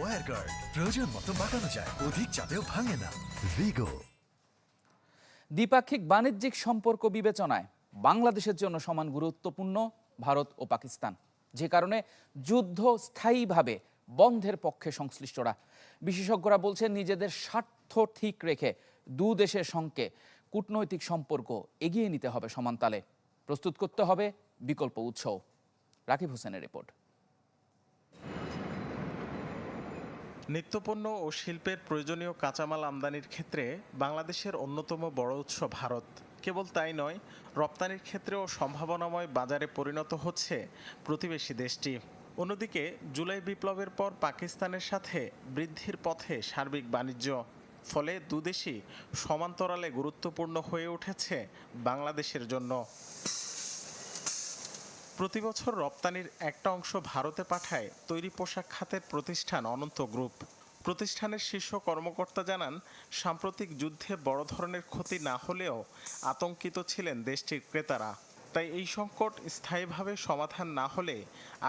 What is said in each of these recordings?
Wire guard প্রয়োজন মতো বাঁকানো যায় অধিক চাপেও ভাঙে না। ভিগো দ্বিপাক্ষিক বাণিজ্যিক সম্পর্ক বিবেচনায় বাংলাদেশের জন্য সমান গুরুত্বপূর্ণ ভারত ও পাকিস্তান। যে কারণে যুদ্ধ স্থায়ীভাবে বন্ধের পক্ষে সংশ্লিষ্টরা। বিশেষজ্ঞরা বলছেন নিজেদের স্বার্থ ঠিক রেখে দু দেশের সঙ্গে কূটনৈতিক সম্পর্ক এগিয়ে নিতে হবে সমানতালে। প্রস্তুত করতে হবে বিকল্প উৎসও। রাকিব হোসেনের রিপোর্ট। নিত্যপণ্য ও শিল্পের প্রয়োজনীয় কাঁচামাল আমদানির ক্ষেত্রে বাংলাদেশের অন্যতম বড় উৎস ভারত। কেবল তাই নয়, রপ্তানির ক্ষেত্রেও সম্ভাবনাময় বাজারে পরিণত হচ্ছে প্রতিবেশী দেশটি। অন্যদিকে, জুলাই বিপ্লবের পর পাকিস্তানের সাথে বৃদ্ধির পথে সার্বিক বাণিজ্য, ফলে দুদেশই সমান্তরালে গুরুত্বপূর্ণ হয়ে উঠেছে বাংলাদেশের জন্য। প্রতি বছর রপ্তানির একটা অংশ ভারতে পাঠায় তৈরি পোশাক খাতের প্রতিষ্ঠান অনন্ত গ্রুপ। প্রতিষ্ঠানের শীর্ষ কর্মকর্তা জানান, সাম্প্রতিক যুদ্ধে বড় ধরনের ক্ষতি না হলেও আতঙ্কিত ছিলেন দেশটির ক্রেতারা। তাই এই সংকট স্থায়ীভাবে সমাধান না হলে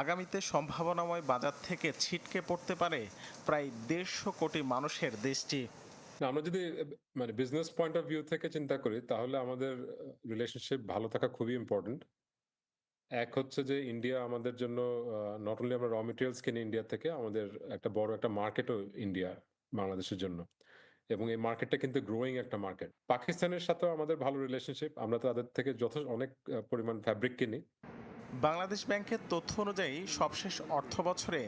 আগামীতে সম্ভাবনাময় বাজার থেকে ছিটকে পড়তে পারে প্রায় দেড়শো কোটি মানুষের দেশটি। আমরা যদি মানে বিজনেস পয়েন্ট অফ ভিউ থেকে চিন্তা করি, তাহলে আমাদের রিলেশনশিপ ভালো থাকা খুবই ইম্পর্টেন্ট এক হচ্ছে যে ইন্ডিয়া আমাদের জন্য নট অনলি আমরা র মেটেরিয়ালস কিনি ইন্ডিয়া থেকে, আমাদের একটা বড় একটা মার্কেটও ইন্ডিয়া বাংলাদেশের জন্য। এবং এই মার্কেটটা কিন্তু গ্রোয়িং একটা মার্কেট পাকিস্তানের সাথেও আমাদের ভালো রিলেশনশিপ আমরা তাদের থেকে যথেষ্ট অনেক পরিমাণ ফ্যাব্রিক কিনি। বাংলাদেশ ব্যাংকের তথ্য অনুযায়ী সবশেষ অর্থ বছরে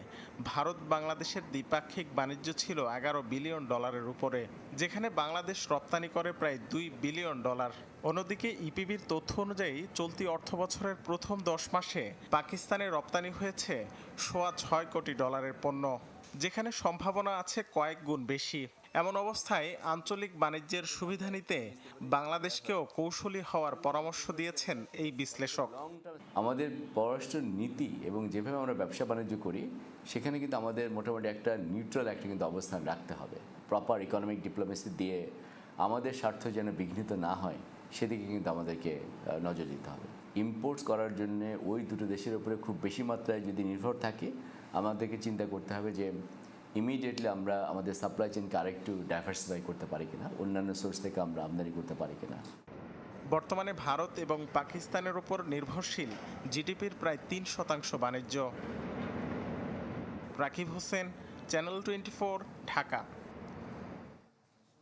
ভারত বাংলাদেশের দ্বিপাক্ষিক বাণিজ্য ছিল এগারো বিলিয়ন ডলারের উপরে, যেখানে বাংলাদেশ রপ্তানি করে প্রায় দুই বিলিয়ন ডলার। অন্যদিকে ইপিবির তথ্য অনুযায়ী চলতি অর্থ বছরের প্রথম দশ মাসে পাকিস্তানে রপ্তানি হয়েছে সোয়া ছয় কোটি ডলারের পণ্য, যেখানে সম্ভাবনা আছে কয়েক গুণ বেশি। এমন অবস্থায় আঞ্চলিক বাণিজ্যের সুবিধা নিতে বাংলাদেশকেও কৌশলী হওয়ার পরামর্শ দিয়েছেন এই বিশ্লেষক। আমাদের পররাষ্ট্র নীতি এবং যেভাবে আমরা ব্যবসা বাণিজ্য করি, সেখানে কিন্তু আমাদের মোটামুটি একটা নিউট্রাল একটা কিন্তু অবস্থান রাখতে হবে। প্রপার ইকোনমিক ডিপ্লোমেসি দিয়ে আমাদের স্বার্থ যেন বিঘ্নিত না হয়, সেদিকে কিন্তু আমাদেরকে নজর দিতে হবে। ইম্পোর্টস করার জন্য ওই দুটো দেশের উপরে খুব বেশি মাত্রায় যদি নির্ভর থাকে, আমাদেরকে চিন্তা করতে হবে যে ইমিডিয়েটলি আমরা আমাদের সাপ্লাই চেনকে আরেকটু ডাইভার্সিফাই করতে পারি কিনা অন্যান্য সোর্স থেকে আমরা আমদানি করতে পারি কিনা। বর্তমানে ভারত এবং পাকিস্তানের উপর নির্ভরশীল জিডিপির প্রায় তিন শতাংশ বাণিজ্য। Rakib Hossain channel twenty Dhaka.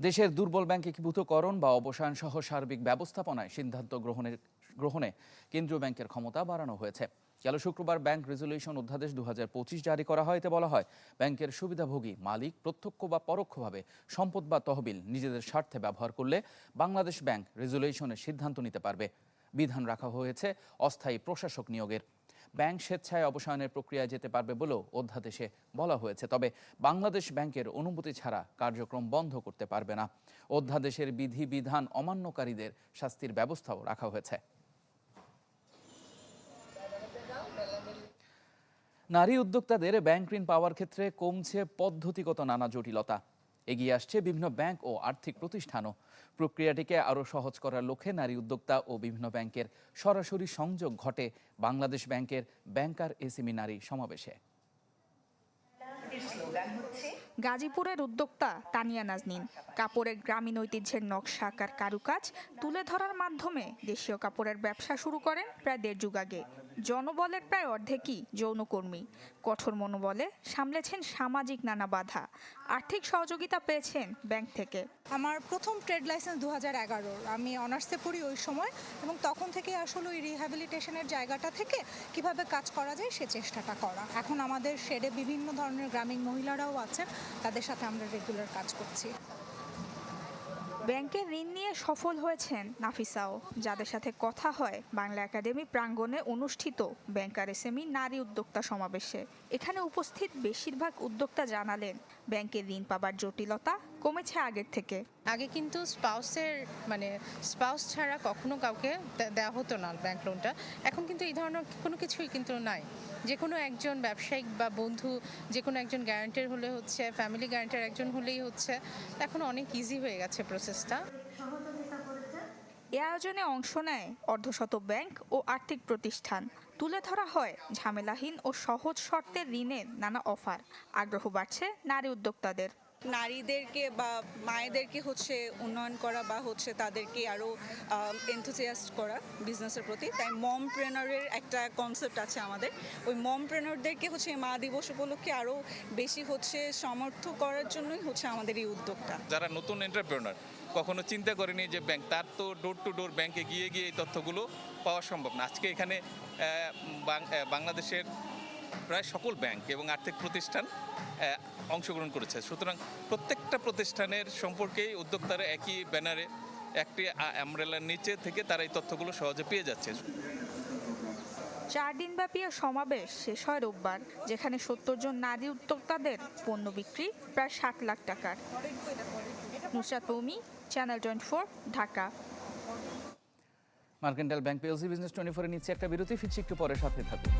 দেশের দুর্বল ব্যাংক একীভূতকরণ বা অবসান সহ সার্বিক ব্যবস্থাপনায় সিদ্ধান্ত গ্রহণের গ্রহণে কেন্দ্রীয় ব্যাংকের ক্ষমতা বাড়ানো হয়েছে। গেল শুক্রবার ব্যাংক রেজলিউশন অধ্যাদেশ দু হাজার পঁচিশ জারি করা হয়। এতে বলা হয়, ব্যাংকের সুবিধাভোগী মালিক প্রত্যক্ষ বা পরোক্ষভাবে সম্পদ বা তহবিল নিজেদের স্বার্থে ব্যবহার করলে বাংলাদেশ ব্যাংক রেজলিউশনের সিদ্ধান্ত নিতে পারবে। বিধান রাখা হয়েছে অস্থায়ী প্রশাসক নিয়োগের। ব্যাংক স্বেচ্ছায় অবসানের প্রক্রিয়ায় যেতে পারবে বলেও অধ্যাদেশে বলা হয়েছে। তবে বাংলাদেশ ব্যাংকের অনুমতি ছাড়া কার্যক্রম বন্ধ করতে পারবে না। অধ্যাদেশের বিধি বিধান অমান্যকারীদের শাস্তির ব্যবস্থাও রাখা হয়েছে। নারী উদ্যোক্তাদের ব্যাংক ঋণ পাওয়ার ক্ষেত্রে কমছে পদ্ধতিগত নানা জটিলতা। এগিয়ে আসছে বিভিন্ন ব্যাংক ও আর্থিক প্রতিষ্ঠানও। প্রক্রিয়াটিকে আরও সহজ করার লক্ষ্যে নারী উদ্যোক্তা ও বিভিন্ন ব্যাংকের সরাসরি সংযোগ ঘটে বাংলাদেশ ব্যাংকের ব্যাংকার এসএমই নারী সমাবেশে। গাজীপুরের উদ্যোক্তা তানিয়া নাজনীন। কাপড়ের গ্রামীণ ঐতিহ্যের নকশা আঁকার কারুকাজ তুলে ধরার মাধ্যমে দেশীয় কাপড়ের ব্যবসা শুরু করেন প্রায় দেড় যুগ আগে। জনবলের প্রায় অর্ধেকই যৌনকর্মী। কঠোর মনোবলে সামলেছেন সামাজিক নানা বাধা। আর্থিক সহযোগিতা পেয়েছেন ব্যাংক থেকে। আমার প্রথম ট্রেড লাইসেন্স দু হাজার এগারোর। আমি অনার্সে পড়ি ওই সময় এবং তখন থেকে আসলে ওই রিহ্যাবিলিটেশনের জায়গাটা থেকে কীভাবে কাজ করা যায় সে চেষ্টাটা করা। এখন আমাদের শেডে বিভিন্ন ধরনের গ্রামীণ মহিলারাও আছেন, তাদের সাথে আমরা রেগুলার কাজ করছি। ব্যাংকের ঋণ নিয়ে সফল হয়েছেন নাফিসাও, যাদের সাথে কথা হয় বাংলা একাডেমি প্রাঙ্গণে অনুষ্ঠিত ব্যাংকার এসএমই নারী উদ্যোক্তা সমাবেশে। এখানে উপস্থিত বেশিরভাগ উদ্যোক্তা জানালেন ব্যাংকের ঋণ পাবার জটিলতা কমেছে আগের থেকে? আগে কিন্তু স্পাউসের মানে স্পাউস ছাড়া কখনো কাউকে দেওয়া হতো না ব্যাংক লোনটা। এখন কিন্তু এই ধরনের কোনো কিছুই কিন্তু নাই। যে কোনো একজন ব্যবসায়িক বা বন্ধু যে কোনো একজন গ্যারান্টার হলে হচ্ছে ফ্যামিলি গ্যারান্টার একজন হলেই হচ্ছে এখন অনেক ইজি হয়ে গেছে প্রসেসটা এ আয়োজনে অংশ নেয় অর্ধশত ব্যাংক ও আর্থিক প্রতিষ্ঠান। তুলে ধরা হয় ঝামেলাহীন ও সহজ শর্তের ঋণের নানা অফার। আগ্রহ বাড়ছে নারী উদ্যোক্তাদের। নারীদেরকে বা মায়েদেরকে হচ্ছে উন্নয়ন করা বা হচ্ছে তাদেরকে আরও এনথুজিয়াস্ট করা বিজনেসের প্রতি। তাই মম প্রেনারের একটা কনসেপ্ট আছে আমাদের। ওই মম প্রেনারদেরকে হচ্ছে মা দিবস উপলক্ষে আরও বেশি হচ্ছে সমর্থ করার জন্যই হচ্ছে আমাদের এই উদ্যোগটা। যারা নতুন এন্টারপ্রেনার কখনো চিন্তা করেনি যে ব্যাংক তার তো ডোর টু ডোর ব্যাংকে গিয়ে গিয়ে এই তথ্যগুলো পাওয়া সম্ভব না। আজকে এখানে বাংলাদেশের প্রায় সকল ব্যাংক এবং আর্থিক প্রতিষ্ঠান অংশগ্রহণ করেছে। সুতরাং প্রত্যেকটা প্রতিষ্ঠানের সম্পর্কেই উদ্যোক্তারা একই ব্যানারে একটি অ্যামব্রেলার নিচে থেকে তারা এই তথ্যগুলো সহজে পেয়ে যাচ্ছে। চার দিনব্যাপী এ সমাবেশ শেষ হয় রোববার যেখানে সত্তর জন নারী উদ্যোক্তাদের পণ্য বিক্রি প্রায় ষাট লাখ টাকার। Nusrat channel twenty Dhaka. Mercantile bank PLC business twenty ফোরের নিচ্ছে একটা বিরতি ফিরছি একটু পরে সাথে থাকুন।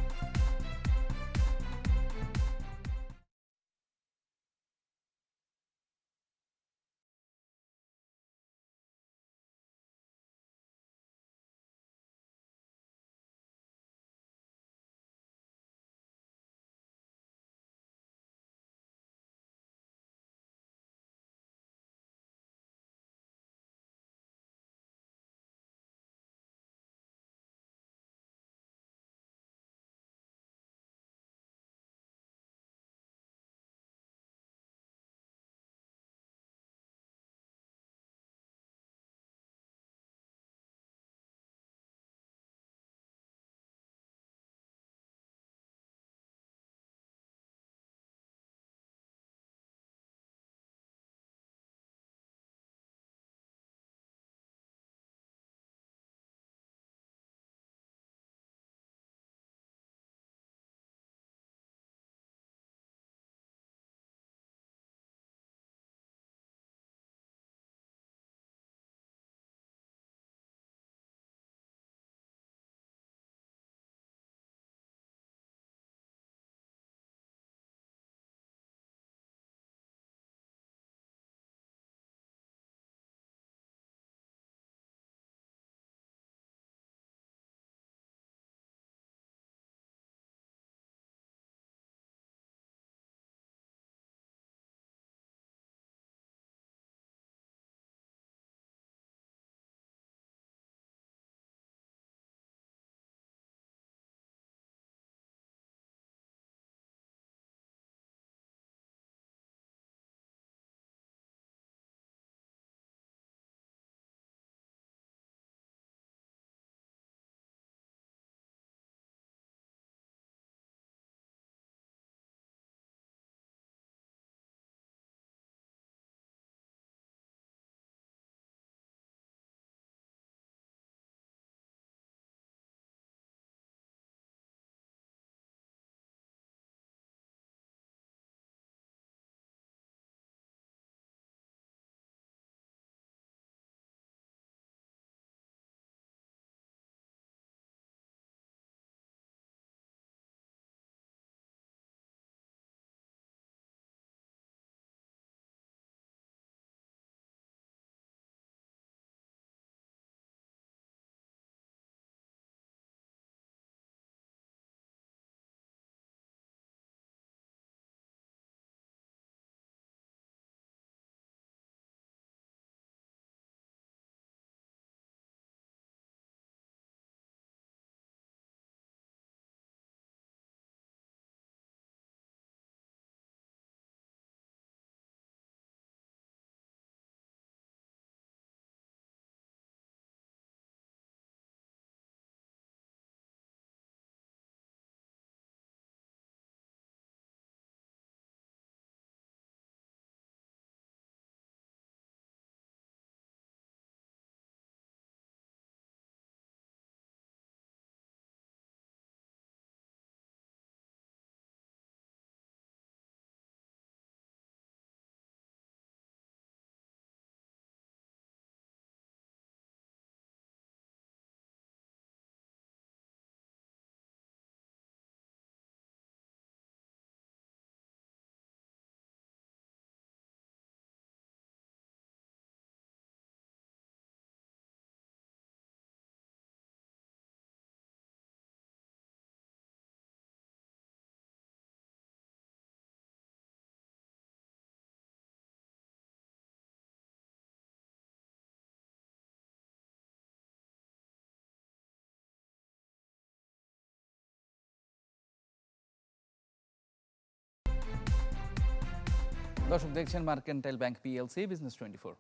দর্শক, দেখছেন mercantile bank PLC, business twenty four.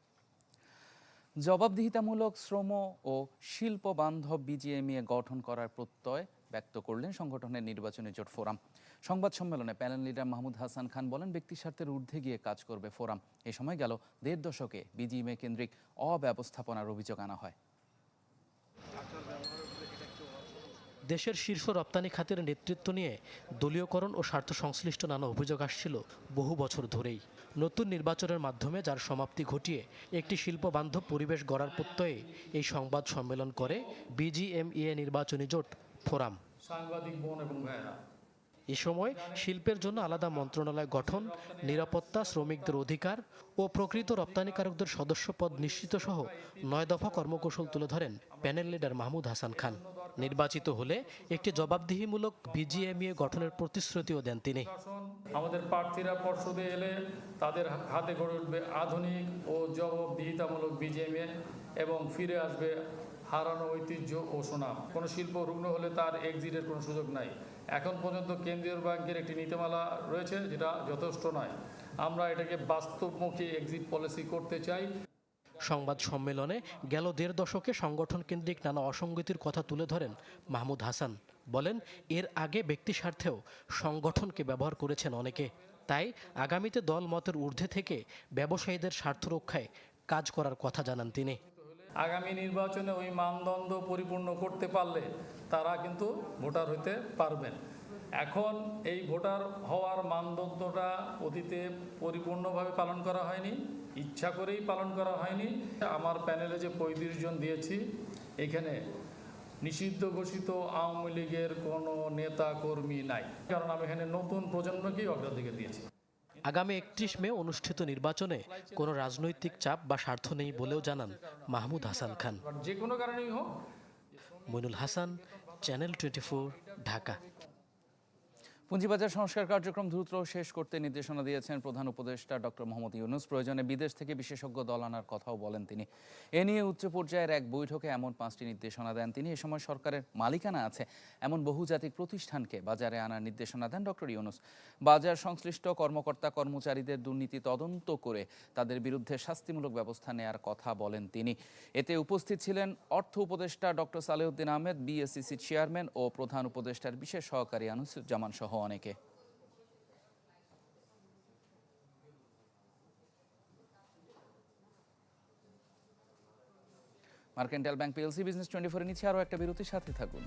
জবাবদিহিতামূলক শ্রম ও শিল্প বান্ধব বিজিএমইএ গঠন করার প্রত্যয় ব্যক্ত করলেন সংগঠনের নির্বাচনী জোট ফোরাম। সংবাদ সম্মেলনে প্যানেল লিডার মাহমুদ হাসান খান বলেন ব্যক্তি স্বার্থের ঊর্ধ্বে গিয়ে কাজ করবে ফোরাম। এ সময় গেল দেড় দশকে বিজিএমএ কেন্দ্রিক অব্যবস্থাপনার অভিযোগ আনা হয়। দেশের শীর্ষ রপ্তানি খাতের নেতৃত্ব নিয়ে দলীয়করণ ও স্বার্থ সংশ্লিষ্ট নানা অভিযোগ আসছিল বহু বছর ধরেই। নতুন নির্বাচনের মাধ্যমে যার সমাপ্তি ঘটিয়ে একটি শিল্প বান্ধব পরিবেশ গড়ার প্রত্যয়ে এই সংবাদ সম্মেলন করে বিজিএমইএ নির্বাচনী জোট ফোরাম। সাংবাদিক বোন এবং ভাইয়েরা। এ সময় শিল্পের জন্য আলাদা মন্ত্রণালয় গঠন নিরাপত্তা শ্রমিকদের অধিকার ও প্রকৃত রপ্তানিকারকদের সদস্য পদ নিশ্চিত সহ নয় দফা কর্মকৌশল তুলে ধরেন প্যানেল লিডার মাহমুদ হাসান খান। নির্বাচিত হলে একটি জবাবদিহিমূলক বিজিএমইএ গঠনের প্রতিশ্রুতিও দেন তিনি। আমাদের প্রার্থীরা পর্ষদে এলে তাদের হাতে গড়ে উঠবে আধুনিক ও জবাবদিহিতামূলক বিজিএমএ এবং ফিরে আসবে হারানো ঐতিহ্য ও সুনাম। কোনো শিল্প রুগ্ন হলে তার এক্সিটের কোনো সুযোগ নাই। এখন পর্যন্ত কেন্দ্রীয় ব্যাংকের একটি নীতিমালা রয়েছে, যেটা যথেষ্ট নয়। আমরা এটাকে বাস্তবমুখী এক্সিট পলিসি করতে চাই। সংবাদ সম্মেলনে গেল দেড় দশকে সংগঠন কেন্দ্রিক নানা অসঙ্গতির কথা তুলে ধরেন মাহমুদ হাসান। বলেন, এর আগে ব্যক্তি স্বার্থেও সংগঠনকে ব্যবহার করেছেন অনেকে। তাই আগামীতে দল মতের ঊর্ধ্বে থেকে ব্যবসায়ীদের স্বার্থ রক্ষায় কাজ করার কথা জানান তিনি। আগামী নির্বাচনে ওই মানদণ্ড পরিপূর্ণ করতে পারলে তারা কিন্তু ভোটার হতে পারবেন। এখন এই ভোটার হওয়ার মানদণ্ডটা অতীতে পরিপূর্ণভাবে পালন করা হয়নি। ইচ্ছা করেই পালন করা হয়নি। আমার প্যানেলে যে পঁয়ত্রিশ জন দিয়েছি এখানে নিষিদ্ধ ঘোষিত আওয়ামী লীগের কোনো নেতা কর্মী নাই। কারণ আমি এখানে নতুন প্রজন্মকেই অগ্রাধিকার দিয়েছি। আগামী একত্রিশ মে অনুষ্ঠিত নির্বাচনে কোনো রাজনৈতিক চাপ বা স্বার্থ নেই বলেও জানান মাহমুদ হাসান খান। যে কোনো কারণেই হোক। Mainul Hasan channel twenty Dhaka. পুঁজিবাজার সংস্কার কার্যক্রম দ্রুত শেষ করতে নির্দেশনা দিয়েছেন প্রধান উপদেষ্টা ডক্টর মোহাম্মদ ইউনুস। প্রয়োজনে বিদেশ থেকে বিশেষজ্ঞ দল আনার কথাও বলেন তিনি। এ নিয়ে উচ্চ পর্যায়ের এক বৈঠকে এমন পাঁচটি নির্দেশনা দেন তিনি। এ সময় সরকারের মালিকানা আছে এমন বহুজাতিক প্রতিষ্ঠানকে বাজারে আনার নির্দেশনা দেন ডক্টর ইউনুস। বাজার সংশ্লিষ্ট কর্মকর্তা কর্মচারীদের দুর্নীতি তদন্ত করে তাদের বিরুদ্ধে শাস্তিমূলক ব্যবস্থা নেয়ার কথা বলেন তিনি। এতে উপস্থিত ছিলেন অর্থ উপদেষ্টা doctor Salehuddin Ahmed BSCC chairman ও প্রধান উপদেষ্টার বিশেষ সহকারী আনুসুজ্জামান সহ অনেকে। Mercantile bank PLC business twenty ফোরে নিচ্ছে আরও একটা বিরতির সাথে থাকুন।